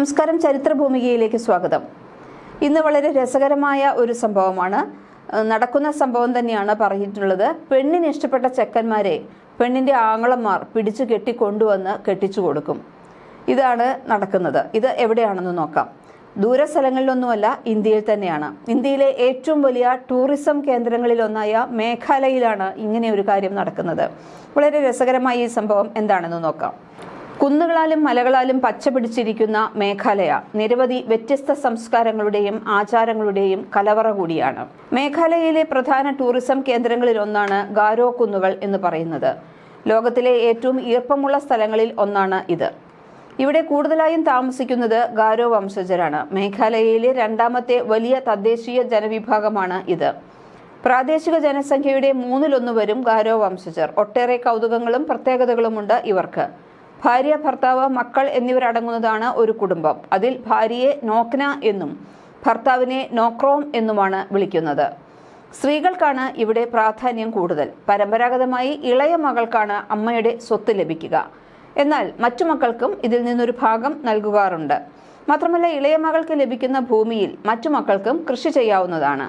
നമസ്കാരം ചരിത്രഭൂമികയിലേക്ക് സ്വാഗതം. ഇന്ന് വളരെ രസകരമായ ഒരു സംഭവമാണ്. നടക്കുന്ന സംഭവം തന്നെയാണ് പറഞ്ഞിട്ടുള്ളത്. പെണ്ണിന് ഇഷ്ടപ്പെട്ട ചെക്കന്മാരെ പെണ്ണിന്റെ ആങ്ങളന്മാർ പിടിച്ചു കെട്ടി കൊണ്ടുവന്ന് കെട്ടിച്ചു കൊടുക്കും. ഇതാണ് നടക്കുന്നത്. ഇത് എവിടെയാണെന്ന് നോക്കാം. ദൂര സ്ഥലങ്ങളിലൊന്നുമല്ല ഇന്ത്യയിൽ തന്നെയാണ്. ഇന്ത്യയിലെ ഏറ്റവും വലിയ ടൂറിസം കേന്ദ്രങ്ങളിലൊന്നായ മേഘാലയയിലാണ് ഇങ്ങനെ ഒരു കാര്യം നടക്കുന്നത്. വളരെ രസകരമായ ഈ സംഭവം എന്താണെന്ന് നോക്കാം. കുന്നുകളാലും മലകളാലും പച്ച പിടിച്ചിരിക്കുന്ന മേഘാലയ നിരവധി വ്യത്യസ്ത സംസ്കാരങ്ങളുടെയും ആചാരങ്ങളുടെയും കലവറ കൂടിയാണ്. മേഘാലയയിലെ പ്രധാന ടൂറിസം കേന്ദ്രങ്ങളിൽ ഒന്നാണ് ഗാരോ കുന്നുകൾ എന്ന് പറയുന്നത്. ലോകത്തിലെ ഏറ്റവും ഈർപ്പമുള്ള സ്ഥലങ്ങളിൽ ഒന്നാണ് ഇത്. ഇവിടെ കൂടുതലായും താമസിക്കുന്നത് ഗാരോ വംശജരാണ്. മേഘാലയയിലെ രണ്ടാമത്തെ വലിയ തദ്ദേശീയ ജനവിഭാഗമാണ് ഇത്. പ്രാദേശിക ജനസംഖ്യയുടെ മൂന്നിലൊന്നുവരും ഗാരോ വംശജർ. ഒട്ടേറെ കൗതുകങ്ങളും പ്രത്യേകതകളുമുണ്ട് ഇവർക്ക്. ഭാര്യ ഭർത്താവ് മക്കൾ എന്നിവരടങ്ങുന്നതാണ് ഒരു കുടുംബം. അതിൽ ഭാര്യയെ നോക്ന എന്നും ഭർത്താവിനെ നോക്രോം എന്നുമാണ് വിളിക്കുന്നത്. സ്ത്രീകൾക്കാണ് ഇവിടെ പ്രാധാന്യം കൂടുതൽ. പരമ്പരാഗതമായി ഇളയ മകൾക്കാണ് അമ്മയുടെ സ്വത്ത് ലഭിക്കുക. എന്നാൽ മറ്റു മക്കൾക്കും ഇതിൽ നിന്നൊരു ഭാഗം നൽകുകാറുണ്ട് മാത്രമല്ല ഇളയ മകൾക്ക് ലഭിക്കുന്ന ഭൂമിയിൽ മറ്റു മക്കൾക്കും കൃഷി ചെയ്യാവുന്നതാണ്.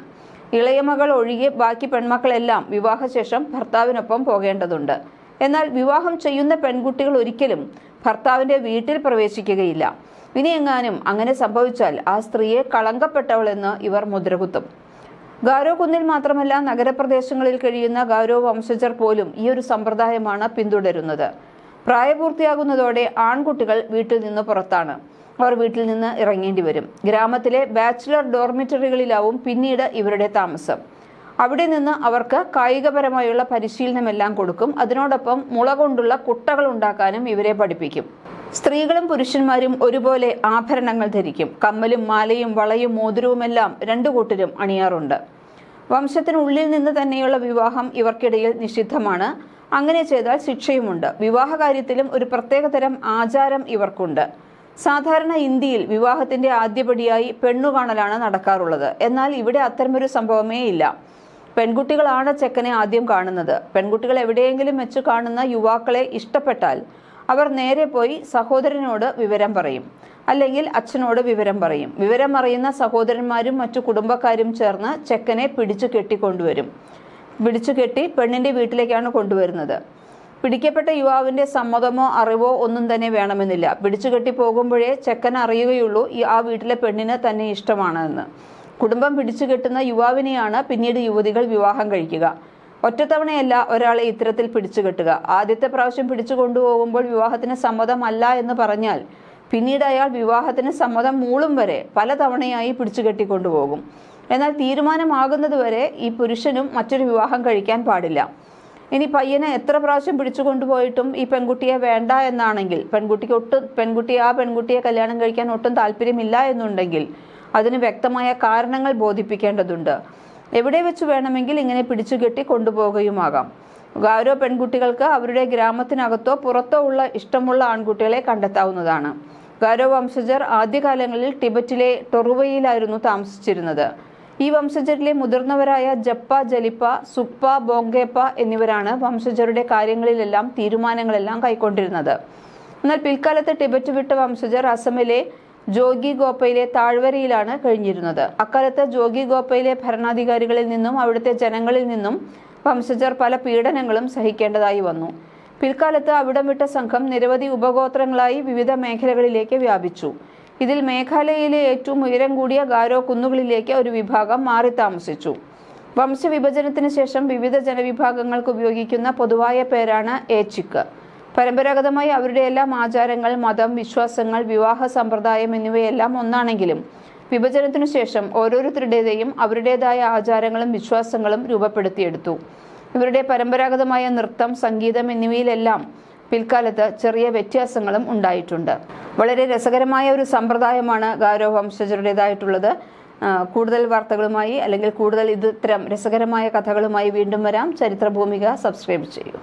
ഇളയ മകൾ ഒഴികെ ബാക്കി പെൺമക്കളെല്ലാം വിവാഹശേഷം ഭർത്താവിനൊപ്പം പോകേണ്ടതുണ്ട്. എന്നാൽ വിവാഹം ചെയ്യുന്ന പെൺകുട്ടികൾ ഒരിക്കലും ഭർത്താവിന്റെ വീട്ടിൽ പ്രവേശിക്കുകയില്ല. ഇനിയെങ്ങാനും അങ്ങനെ സംഭവിച്ചാൽ ആ സ്ത്രീയെ കളങ്കപ്പെട്ടവളെന്ന് ഇവർ മുദ്രകുത്തും. ഗാരോ കുന്നിൽ മാത്രമല്ല നഗരപ്രദേശങ്ങളിൽ കഴിയുന്ന ഗാരോ വംശജർ പോലും ഈ ഒരു സമ്പ്രദായമാണ് പിന്തുടരുന്നത്. പ്രായപൂർത്തിയാകുന്നതോടെ ആൺകുട്ടികൾ വീട്ടിൽ നിന്ന് പുറത്താണ്. അവർ വീട്ടിൽ നിന്ന് ഇറങ്ങേണ്ടി വരും. ഗ്രാമത്തിലെ ബാച്ചിലർ ഡോർമിറ്ററികളിലാവും പിന്നീട് ഇവരുടെ താമസം. അവിടെ നിന്ന് അവർക്ക് കായികപരമായുള്ള പരിശീലനമെല്ലാം കൊടുക്കും. അതിനോടൊപ്പം മുള കൊണ്ടുള്ള കുട്ടകൾ ഉണ്ടാക്കാനും ഇവരെ പഠിപ്പിക്കും. സ്ത്രീകളും പുരുഷന്മാരും ഒരുപോലെ ആഭരണങ്ങൾ ധരിക്കും. കമ്മലും മാലയും വളയും മോതിരവുമെല്ലാം രണ്ടു കൂട്ടരും അണിയാറുണ്ട്. വംശത്തിനുള്ളിൽ നിന്ന് തന്നെയുള്ള വിവാഹം ഇവർക്കിടയിൽ നിഷിദ്ധമാണ്. അങ്ങനെ ചെയ്താൽ ശിക്ഷയുമുണ്ട്. വിവാഹ കാര്യത്തിലും ഒരു പ്രത്യേകതരം ആചാരം ഇവർക്കുണ്ട്. സാധാരണ ഇന്ത്യയിൽ വിവാഹത്തിന്റെ ആദ്യപടിയായി പെണ്ണുകാണലാണ് നടക്കാറുള്ളത്. എന്നാൽ ഇവിടെ അത്തരമൊരു സംഭവമേ ഇല്ല. പെൺകുട്ടികളാണ് ചെക്കനെ ആദ്യം കാണുന്നത്. പെൺകുട്ടികൾ എവിടെയെങ്കിലും വെച്ച് കാണുന്ന യുവാക്കളെ ഇഷ്ടപ്പെട്ടാൽ അവർ നേരെ പോയി സഹോദരനോട് വിവരം പറയും. അല്ലെങ്കിൽ അച്ഛനോട് വിവരം പറയും. വിവരം അറിയുന്ന സഹോദരന്മാരും മറ്റു കുടുംബക്കാരും ചേർന്ന് ചെക്കനെ പിടിച്ചു കെട്ടിക്കൊണ്ടുവരും പിടിച്ചു കെട്ടി പെണ്ണിന്റെ വീട്ടിലേക്കാണ് കൊണ്ടുവരുന്നത്. പിടിക്കപ്പെട്ട യുവാവിന്റെ സമ്മതമോ അറിവോ ഒന്നും തന്നെ വേണമെന്നില്ല. പിടിച്ചു കെട്ടി പോകുമ്പോഴേ ചെക്കൻ അറിയുകയുള്ളൂ ആ വീട്ടിലെ പെണ്ണിന് തന്നെ ഇഷ്ടമാണ് എന്ന് കുടുംബം പിടിച്ചു കെട്ടുന്ന യുവാവിനെയാണ് പിന്നീട് യുവതികൾ വിവാഹം കഴിക്കുക. ഒറ്റത്തവണയല്ല ഒരാളെ ഇത്തരത്തിൽ പിടിച്ചുകെട്ടുക ആദ്യത്തെ പ്രാവശ്യം പിടിച്ചു കൊണ്ടുപോകുമ്പോൾ വിവാഹത്തിന് സമ്മതമല്ല എന്ന് പറഞ്ഞാൽ പിന്നീട് അയാൾ വിവാഹത്തിന് സമ്മതം മൂളും വരെ പലതവണയായി പിടിച്ചു കെട്ടിക്കൊണ്ടുപോകും. എന്നാൽ തീരുമാനമാകുന്നതുവരെ ഈ പുരുഷനും മറ്റൊരു വിവാഹം കഴിക്കാൻ പാടില്ല. ഇനി പയ്യനെ എത്ര പ്രാവശ്യം പിടിച്ചു കൊണ്ടുപോയിട്ടും ഈ പെൺകുട്ടിയെ വേണ്ട എന്നാണെങ്കിൽ പെൺകുട്ടിക്ക് ഒട്ടും പെൺകുട്ടി ആ പെൺകുട്ടിയെ കല്യാണം കഴിക്കാൻ ഒട്ടും താല്പര്യമില്ല എന്നുണ്ടെങ്കിൽ അതിന് വ്യക്തമായ കാരണങ്ങൾ ബോധിപ്പിക്കേണ്ടതുണ്ട്. എവിടെ വെച്ച് വേണമെങ്കിൽ ഇങ്ങനെ പിടിച്ചുകെട്ടി കൊണ്ടുപോവുകയുമാകാം. ഓരോ പെൺകുട്ടികൾക്ക് അവരുടെ ഗ്രാമത്തിനകത്തോ പുറത്തോ ഉള്ള ഇഷ്ടമുള്ള ആൺകുട്ടികളെ കണ്ടെത്താവുന്നതാണ്. ഗാരോ വംശജർ ആദ്യകാലങ്ങളിൽ ടിബറ്റിലെ ടൊറുവയിലായിരുന്നു താമസിച്ചിരുന്നത്. ഈ വംശജരിലെ മുതിർന്നവരായ ജപ്പ ജലിപ്പ സുപ്പ ബോങ്കേപ്പ എന്നിവരാണ് വംശജരുടെ കാര്യങ്ങളിലെല്ലാം തീരുമാനങ്ങളെല്ലാം കൈക്കൊണ്ടിരുന്നത്. എന്നാൽ പിൽക്കാലത്ത് ടിബറ്റ് വിട്ട വംശജർ അസമിലെ ജോഗി ഗോപ്പയിലെ താഴ്വരയിലാണ് കഴിഞ്ഞിരുന്നത്. അക്കാലത്ത് ജോഗി ഗോപ്പയിലെ ഭരണാധികാരികളിൽ നിന്നും അവിടുത്തെ ജനങ്ങളിൽ നിന്നും വംശജർ പല പീഡനങ്ങളും സഹിക്കേണ്ടതായി വന്നു. പിൽക്കാലത്ത് അവിടം വിട്ട സംഘം നിരവധി ഉപഗോത്രങ്ങളായി വിവിധ മേഖലകളിലേക്ക് വ്യാപിച്ചു. ഇതിൽ മേഘാലയയിലെ ഏറ്റവും ഉയരം കൂടിയ ഗാരോ കുന്നുകളിലേക്ക് ഒരു വിഭാഗം മാറി താമസിച്ചു. വംശവിഭജനത്തിന് ശേഷം വിവിധ ജനവിഭാഗങ്ങൾക്ക് ഉപയോഗിക്കുന്ന പൊതുവായ പേരാണ് ഏച്ചിക്ക്. പരമ്പരാഗതമായി അവരുടെ എല്ലാം ആചാരങ്ങൾ മതം വിശ്വാസങ്ങൾ വിവാഹ സമ്പ്രദായം എന്നിവയെല്ലാം ഒന്നാണെങ്കിലും വിഭജനത്തിനു ശേഷം ഓരോരുത്തരുടേതെയും അവരുടേതായ ആചാരങ്ങളും വിശ്വാസങ്ങളും രൂപപ്പെടുത്തിയെടുത്തു. ഇവരുടെ പരമ്പരാഗതമായ നൃത്തം സംഗീതം എന്നിവയിലെല്ലാം പിൽക്കാലത്ത് ചെറിയ വ്യത്യാസങ്ങളും ഉണ്ടായിട്ടുണ്ട്. വളരെ രസകരമായ ഒരു സമ്പ്രദായമാണ് ഗാരോ വംശജരുടേതായിട്ടുള്ളത് കൂടുതൽ വാർത്തകളുമായി അല്ലെങ്കിൽ കൂടുതൽ ഇത് ഇത്തരം രസകരമായ കഥകളുമായി വീണ്ടും വരാം. ചരിത്രഭൂമിക സബ്സ്ക്രൈബ് ചെയ്യൂ.